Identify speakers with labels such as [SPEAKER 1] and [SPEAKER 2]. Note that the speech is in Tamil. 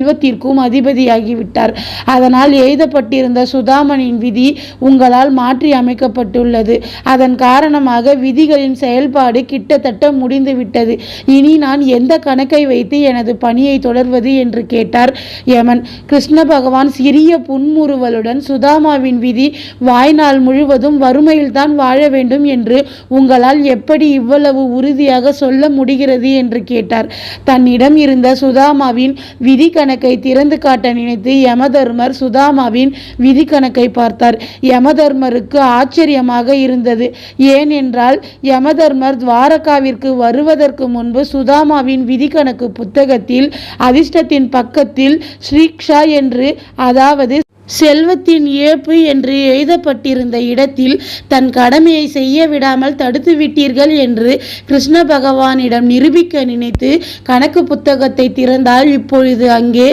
[SPEAKER 1] செல்வத்திற்கும் அதிபதியாகிவிட்டார். அதனால் எழுதப்பட்டிருந்த சுதாமனின் விதி உங்களால் மாற்றி அமைக்கப்பட்டுள்ளது. அதன் காரணமாக விதிகளின் செயல்பாடு கிட்டத்தட்ட முடிந்துவிட்டது. இனி நான் எந்த கணக்கை வைத்து எனது பணியை தொடர்வது என்று கேட்டார் யமன். கிருஷ்ண பகவான் சிறிய புன்முறுவலுடன் சுதாமாவின் விதி வாய்நாள் முழுவதும் வறுமையில்தான் வாழ வேண்டும் என்று உங்களால் எப்படி இவ்வளவு உறுதியாக சொல்ல முடிகிறது என்று கேட்டார். தன்னிடம் இருந்த சுதாமாவின் விதி கணக்கை திறந்து காட்ட நினைத்து யமதர்மர் சுதாமாவின் விதி கணக்கை பார்த்தார். யமதர்மருக்கு ஆச்சரியமாக இருந்தது. ஏனென்றால் யமதர்மர் துவாரகாவிற்கு வருவதற்கு முன்பு சுதாமாவின் விதி கணக்கு புத்தகத்தில் அதிர்ஷ்டத்தின் பக்கத்தில் ஸ்ரீக்ஷா என்று அதாவது செல்வத்தின் ஏப்பு என்று எழுதப்பட்டிருந்த இடத்தில் தன் கடமையை செய்ய விடாமல் தடுத்து விட்டீர்கள் என்று கிருஷ்ண பகவானிடம் நிரூபிக்க நினைத்து கணக்கு புத்தகத்தை திறந்தால் இப்பொழுது அங்கே